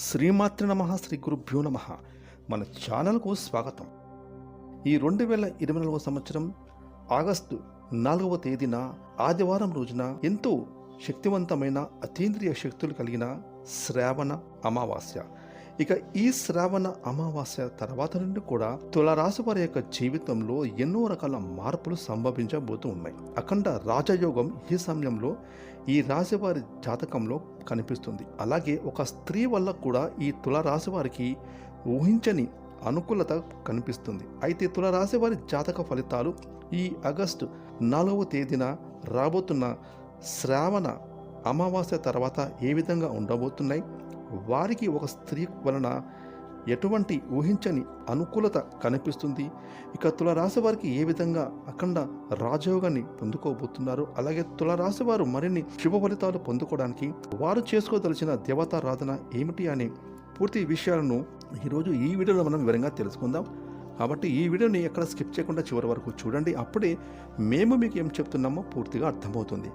శ్రీమాత్రి నమ శ్రీ గురుభ్యో నమ. మన ఛానల్కు స్వాగతం. ఈ రెండు వేల ఇరవై నాలుగవ సంవత్సరం ఆగస్టు నాలుగవ తేదీన ఆదివారం రోజున ఎంతో శక్తివంతమైన అతీంద్రియ శక్తులు కలిగిన శ్రావణ అమావాస్య. ఇక ఈ శ్రావణ అమావాస్య తర్వాత నుండి కూడా తులరాశి వారి యొక్క జీవితంలో ఎన్నో రకాల మార్పులు సంభవించబోతూ ఉన్నాయి. అఖండ రాజయోగం ఈ సమయంలో ఈ రాశివారి జాతకంలో కనిపిస్తుంది. అలాగే ఒక స్త్రీ వల్ల కూడా ఈ తులరాశి వారికి ఊహించని అనుకూలత కనిపిస్తుంది. అయితే తులరాశి వారి జాతక ఫలితాలు ఈ ఆగస్టు నాలుగవ తేదీన రాబోతున్న శ్రావణ అమావాస్య తర్వాత ఏ విధంగా ఉండబోతున్నాయి? వారికి ఒక స్త్రీ వలన ఎటువంటి ఊహించని అనుకూలత కనిపిస్తుంది? ఇక తులరాశి వారికి ఏ విధంగా అఖండ రాజయోగాన్ని పొందుకోబోతున్నారు అలాగే తులరాశి వారు మరిన్ని శుభ ఫలితాలు పొందుకోవడానికి వారు చేసుకోదలిచిన దేవతారాధన ఏమిటి అనే పూర్తి విషయాలను ఈరోజు ఈ వీడియోలో మనం వివరంగా తెలుసుకుందాం. కాబట్టి ఈ వీడియోని ఎక్కడ స్కిప్ చేయకుండా చివరి వరకు చూడండి. అప్పుడే మేము మీకు ఏం చెప్తున్నామో పూర్తిగా అర్థమవుతుంది.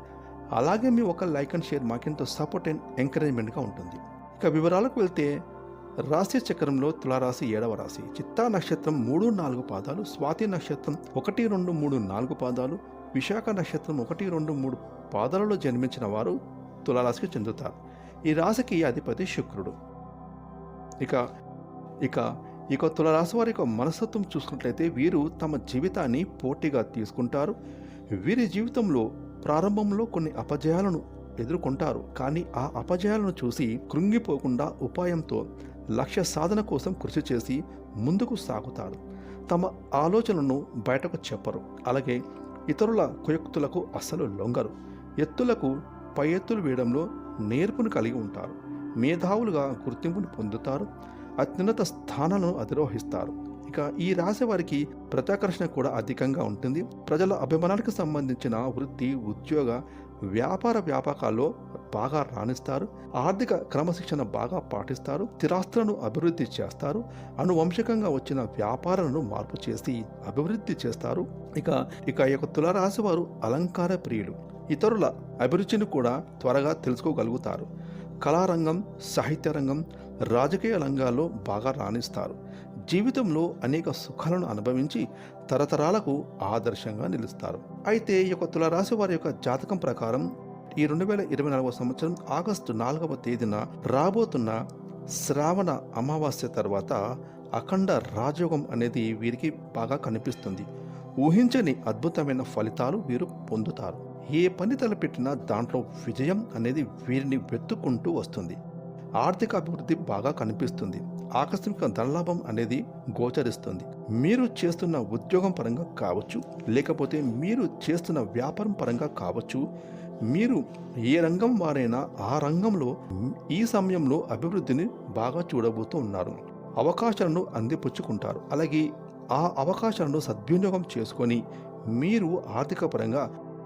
అలాగే మీ ఒక లైక్ అండ్ షేర్ మాకెంతో సపోర్ట్ అండ్ ఎంకరేజ్మెంట్గా ఉంటుంది. ఇక వివరాలకు వెళ్తే రాశి చక్రంలో తులారాశి ఏడవ రాశి. చిత్తా నక్షత్రం మూడు నాలుగు పాదాలు స్వాతి నక్షత్రం ఒకటి రెండు మూడు నాలుగు పాదాలు విశాఖ నక్షత్రం ఒకటి రెండు మూడు పాదాలలో జన్మించిన వారు తులారాశికి చెందుతారు. ఈ రాశికి అధిపతి శుక్రుడు. ఇక ఇక ఇక తులరాశి వారి యొక్క మనస్తత్వం చూసుకున్నట్లయితే వీరు తమ జీవితాన్ని పోటీగా తీసుకుంటారు. వీరి జీవితంలో ప్రారంభంలో కొన్ని అపజయాలను ఎదుర్కొంటారు. కానీ ఆ అపజయాలను చూసి కృంగిపోకుండా ఉపాయంతో లక్ష్య సాధన కోసం కృషి చేసి ముందుకు సాగుతారు. తమ ఆలోచనలను బయటకు చెప్పరు. అలాగే ఇతరుల కుయుక్తులకు అస్సలు లొంగరు. ఎత్తులకు పై ఎత్తులు వేయడంలో నేర్పును కలిగి ఉంటారు. మేధావులుగా గుర్తింపును పొందుతారు. అత్యున్నత స్థానాలను అధిరోహిస్తారు. ఇక ఈ రాశి వారికి ప్రత్యాకర్షణ కూడా అధికంగా ఉంటుంది. ప్రజల అభిమానానికి సంబంధించిన వృత్తి ఉద్యోగ వ్యాపార వ్యాపకాల్లో బాగా రాణిస్తారు. ఆర్థిక క్రమశిక్షణ బాగా పాటిస్తారు. స్థిరాస్తులను అభివృద్ధి చేస్తారు. అనువంశికంగా వచ్చిన వ్యాపారాలను మార్పు చేసి అభివృద్ధి చేస్తారు. ఇక ఇక ఈ యొక్క తులరాశి వారు అలంకార ప్రియులు. ఇతరుల అభిరుచిని కూడా త్వరగా తెలుసుకోగలుగుతారు. కళారంగం సాహిత్య రంగం రాజకీయ రంగాల్లో బాగా రాణిస్తారు. జీవితంలో అనేక సుఖాలను అనుభవించి తరతరాలకు ఆదర్శంగా నిలుస్తారు. అయితే ఈ యొక్క తులరాశి వారి యొక్క జాతకం ప్రకారం ఈ రెండు వేల ఇరవై నాలుగవ సంవత్సరం ఆగస్టు నాలుగవ తేదీన రాబోతున్న శ్రావణ అమావాస్య తర్వాత అఖండ రాజయోగం అనేది వీరికి బాగా కనిపిస్తుంది. ఊహించని అద్భుతమైన ఫలితాలు వీరు పొందుతారు. ఏ పని తలపెట్టినా దాంట్లో విజయం అనేది వీరిని వెతుక్కుంటూ వస్తుంది. ఆర్థిక అభివృద్ధి బాగా కనిపిస్తుంది. ఆకస్మిక ధనలాభం అనేది గోచరిస్తుంది. మీరు చేస్తున్న ఉద్యోగం పరంగా కావచ్చు లేకపోతే మీరు చేస్తున్న వ్యాపారం పరంగా కావచ్చు మీరు ఏ రంగం వారైనా ఆ రంగంలో ఈ సమయంలో అభివృద్ధిని బాగా చూడబోతూ ఉన్నారు. అవకాశాలను అందిపుచ్చుకుంటారు. అలాగే ఆ అవకాశాలను సద్వినియోగం చేసుకొని మీరు ఆర్థిక పరంగా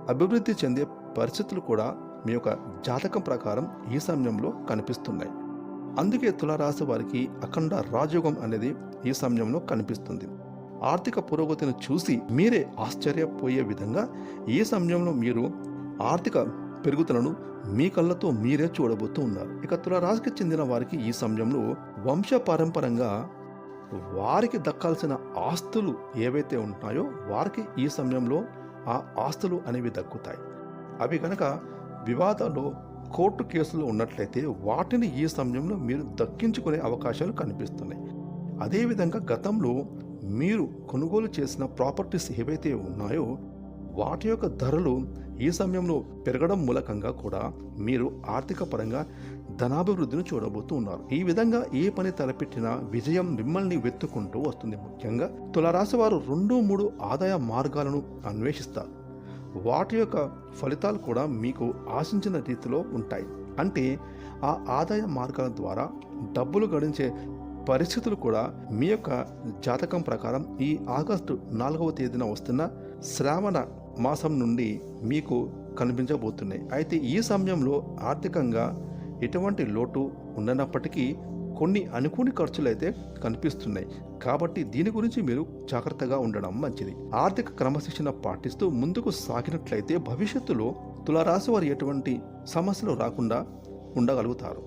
అభివృద్ధి చెందే పరిస్థితులు కూడా మీ యొక్క జాతకం ప్రకారం ఈ సమయంలో కనిపిస్తున్నాయి. అందుకే తులారాశి వారికి అఖండ రాజయోగం అనేది ఈ సమయంలో కనిపిస్తుంది. ఆర్థిక పురోగతిని చూసి మీరే ఆశ్చర్యపోయే విధంగా ఈ సమయంలో మీరు ఆర్థిక పెరుగుదలను మీ కళ్ళతో మీరే చూడబోతూ ఉన్నారు. ఇక తులారాశికి చెందిన వారికి ఈ సమయంలో వంశ పారంపరంగా వారికి దక్కాల్సిన ఆస్తులు ఏవైతే ఉంటాయో వారికి ఈ సమయంలో ఆ ఆస్తులు అనేవి దక్కుతాయి. అవి కనుక వివాదాలు కోర్టు కేసులు ఉన్నట్లయితే వాటిని ఈ సమయంలో మీరు దక్కించుకునే అవకాశాలు కనిపిస్తున్నాయి. అదేవిధంగా గతంలో మీరు కొనుగోలు చేసిన ప్రాపర్టీస్ ఏవైతే ఉన్నాయో వాటి యొక్క ధరలు ఈ సమయంలో పెరగడం మూలకంగా కూడా మీరు ఆర్థిక పరంగా ధనాభివృద్ధిని చూడబోతూ ఉన్నారు ఈ విధంగా ఏ పని తలపెట్టినా విజయం మిమ్మల్ని వెతుకుంటూ వస్తుంది. ముఖ్యంగా తులరాశి వారు రెండు మూడు ఆదాయ మార్గాలను అన్వేషిస్తారు. వాటి యొక్క ఫలితాలు కూడా మీకు ఆశించిన రీతిలో ఉంటాయి. అంటే ఆ ఆదాయ మార్గాల ద్వారా డబ్బులు గడించే పరిస్థితులు కూడా మీ యొక్క జాతకం ప్రకారం ఈ ఆగస్టు నాలుగవ తేదీన వస్తున్న శ్రావణ మాసం నుండి మీకు కనిపించబోతున్నాయి. అయితే ఈ సమయంలో ఆర్థికంగా ఎటువంటి లోటు ఉండనప్పటికీ కొన్ని అనుకోని ఖర్చులు అయితే కనిపిస్తున్నాయి. కాబట్టి దీని గురించి మీరు జాగ్రత్తగా ఉండడం మంచిది. ఆర్థిక క్రమశిక్షణ పాటిస్తూ ముందుకు సాగినట్లయితే భవిష్యత్తులో తులారాశి వారు ఎటువంటి సమస్యలు రాకుండా ఉండగలుగుతారు.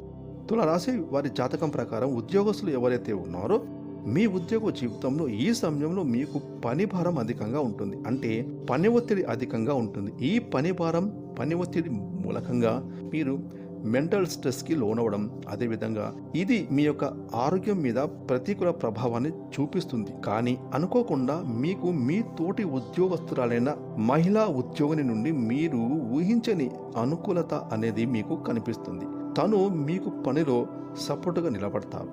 తులరాశి వారి జాతకం ప్రకారం ఉద్యోగస్తులు ఎవరైతే ఉన్నారో మీ ఉద్యోగ జీవితంలో ఈ సమయంలో మీకు పని భారం అధికంగా ఉంటుంది. అంటే పని ఒత్తిడి అధికంగా ఉంటుంది. ఈ పని భారం పని ఒత్తిడి మూలకంగా మీరు మెంటల్ స్ట్రెస్కి లోనవడం అదేవిధంగా ఇది మీ యొక్క ఆరోగ్యం మీద ప్రతికూల ప్రభావాన్ని చూపిస్తుంది. కానీ అనుకోకుండా మీకు మీ తోటి ఉద్యోగస్తురాలైన మహిళా ఉద్యోగిని నుండి మీరు ఊహించని అనుకూలత అనేది మీకు కనిపిస్తుంది. తను మీకు పనిలో సపోర్టుగా నిలబడతారు.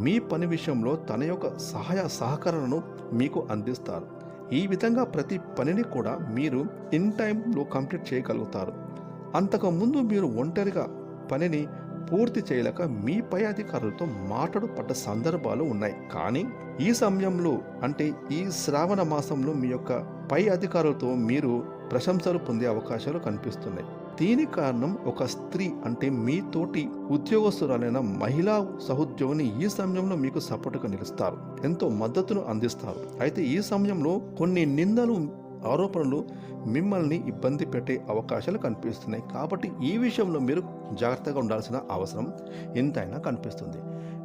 మీ పని విషయంలో తన యొక్క సహాయ సహకారాలను మీకు అందిస్తారు. ఈ విధంగా ప్రతి పనిని కూడా మీరు ఇన్ టైంలో కంప్లీట్ చేయగలుగుతారు. అంతకుముందు మీరు ఒంటరిగా పనిని పూర్తి చేయలేక మీ పై అధికారులతో మాట్లాడు పడ్డ సందర్భాలు ఉన్నాయి. కానీ ఈ సమయంలో అంటే ఈ శ్రావణ మాసంలో మీ యొక్క పై అధికారులతో మీరు ప్రశంసలు పొందే అవకాశాలు కనిపిస్తున్నాయి. దీని కారణం ఒక స్త్రీ అంటే మీ తోటి ఉద్యోగస్తురాలైన మహిళా సహోద్యోగిని ఈ సమయంలో మీకు సపోర్టుగా నిలుస్తారు. ఎంతో మద్దతును అందిస్తారు. అయితే ఈ సమయంలో కొన్ని నిందలు ఆరోపణలు మిమ్మల్ని ఇబ్బంది పెట్టే అవకాశాలు కనిపిస్తున్నాయి. కాబట్టి ఈ విషయంలో మీరు జాగ్రత్తగా ఉండాల్సిన అవసరం ఎంతైనా కనిపిస్తుంది.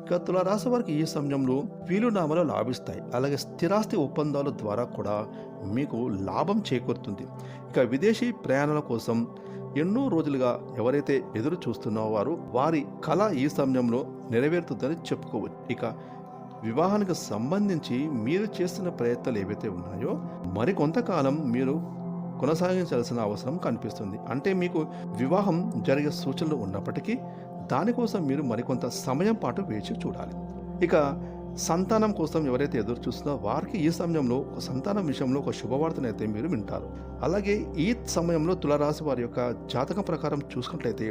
ఇక తులారాశి వారికి ఈ సమయంలో వీలునామాలు లాభిస్తాయి. అలాగే స్థిరాస్తి ఒప్పందాల ద్వారా కూడా మీకు లాభం చేకూరుతుంది. ఇక విదేశీ ప్రయాణాల కోసం ఎన్నో రోజులుగా ఎవరైతే ఎదురు చూస్తున్న వారు వారి కళ ఈ సమయంలో నెరవేరుతుందని చెప్పుకోవచ్చు. ఇక వివాహానికి సంబంధించి మీరు చేస్తున్న ప్రయత్నాలు ఏవైతే ఉన్నాయో మరి కొంతకాలం మీరు కొనసాగించాల్సిన అవసరం కనిపిస్తుంది. అంటే మీకు వివాహం జరిగే సూచనలు ఉన్నప్పటికీ దానికోసం మీరు మరికొంత సమయం పాటు వేచి చూడాలి. ఇక సంతానం కోసం ఎవరైతే ఎదురు చూస్తున్నా వారికి ఈ సమయంలో ఒక సంతానం విషయంలో ఒక శుభవార్తనైతే మీరు వింటారు. అలాగే ఈ సమయంలో తులరాశి వారి యొక్క జాతకం ప్రకారం చూసుకున్నట్లయితే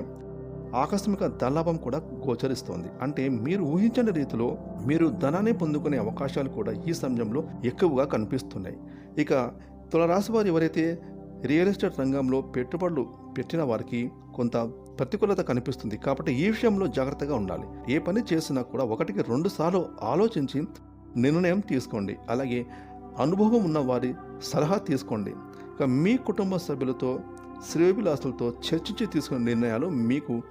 ఆకస్మిక ధనలాభం కూడా గోచరిస్తోంది. అంటే మీరు ఊహించని రీతిలో మీరు ధనాన్ని పొందుకునే అవకాశాలు కూడా ఈ సమయంలో ఎక్కువగా కనిపిస్తున్నాయి. ఇక తులరాశి వారు ఎవరైతే రియల్ ఎస్టేట్ రంగంలో పెట్టుబడులు పెట్టిన వారికి కొంత ప్రతికూలత కనిపిస్తుంది. కాబట్టి ఈ విషయంలో జాగ్రత్తగా ఉండాలి. ఏ పని చేసినా కూడా ఒకటికి రెండు సార్లు ఆలోచించి నిర్ణయం తీసుకోండి. అలాగే అనుభవం ఉన్న వారి సలహా తీసుకోండి. ఇక మీ కుటుంబ సభ్యులతో శ్రేయోభిలాసులతో చర్చించి తీసుకునే నిర్ణయాలు మీకు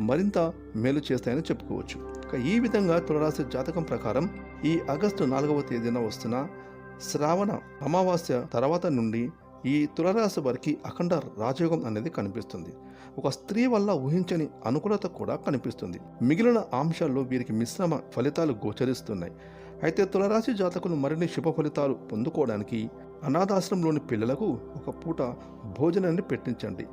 మరింత మేలు చేస్తాయని చెప్పుకోవచ్చు. ఈ విధంగా తులరాశి జాతకం ప్రకారం ఈ ఆగస్టు నాలుగవ తేదీన వస్తున్న శ్రావణ అమావాస్య తర్వాత నుండి ఈ తులరాశి వారికి అఖండ రాజయోగం అనేది కనిపిస్తుంది. ఒక స్త్రీ వల్ల ఊహించని అనుకూలత కూడా కనిపిస్తుంది. మిగిలిన అంశాల్లో వీరికి మిశ్రమ ఫలితాలు గోచరిస్తున్నాయి. అయితే తులరాశి జాతకులు మరిన్ని శుభ ఫలితాలు పొందుకోవడానికి అనాథాశ్రమంలోని పిల్లలకు ఒక పూట భోజనాన్ని పెట్టించండి.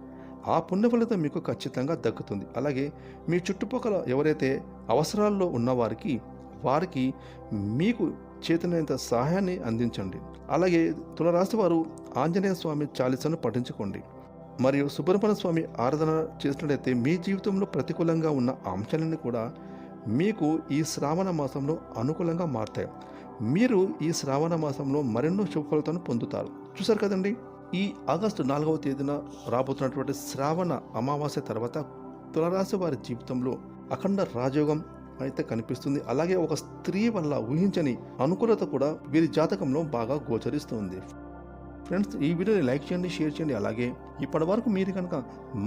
ఆ పుణ్యఫలితం మీకు ఖచ్చితంగా దక్కుతుంది. అలాగే మీ చుట్టుపక్కల ఎవరైతే అవసరాల్లో ఉన్నవారికి వారికి మీకు చేతనైనంత సహాయాన్ని అందించండి. అలాగే తులరాశి వారు ఆంజనేయ స్వామి చాలీసను పఠించుకోండి. మరియు సుబ్రహ్మణ్య స్వామి ఆరాధన చేసినట్లయితే మీ జీవితంలో ప్రతికూలంగా ఉన్న అంశాలన్నీ కూడా మీకు ఈ శ్రావణ మాసంలో అనుకూలంగా మారుతాయి. మీరు ఈ శ్రావణ మాసంలో మరెన్నో శుభఫలితాలను పొందుతారు. చూసారు కదండి? ఈ ఆగస్టు నాలుగవ తేదీన రాబోతున్నటువంటి శ్రావణ అమావాస్య తర్వాత తులరాశి వారి జీవితంలో అఖండ రాజయోగం అయితే కనిపిస్తుంది. అలాగే ఒక స్త్రీ వల్ల ఊహించని అనుకూలత కూడా వీరి జాతకంలో బాగా గోచరిస్తుంది. ఫ్రెండ్స్ ఈ వీడియోని లైక్ చేయండి షేర్ చేయండి. అలాగే ఇప్పటి వరకు మీరు కనుక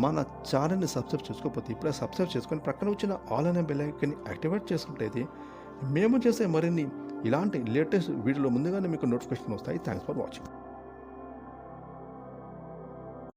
మన ఛానల్ని సబ్స్క్రైబ్ చేసుకోకపోతే ఇప్పుడే సబ్స్క్రైబ్ చేసుకొని ప్రక్కన వచ్చిన ఆల్ అనే బెల్ ఐకన్ని యాక్టివేట్ చేసుకుంటే మేము చేసే మరిన్ని ఇలాంటి లేటెస్ట్ వీడియోలో ముందుగానే మీకు నోటిఫికేషన్ వస్తాయి. Thanks for watching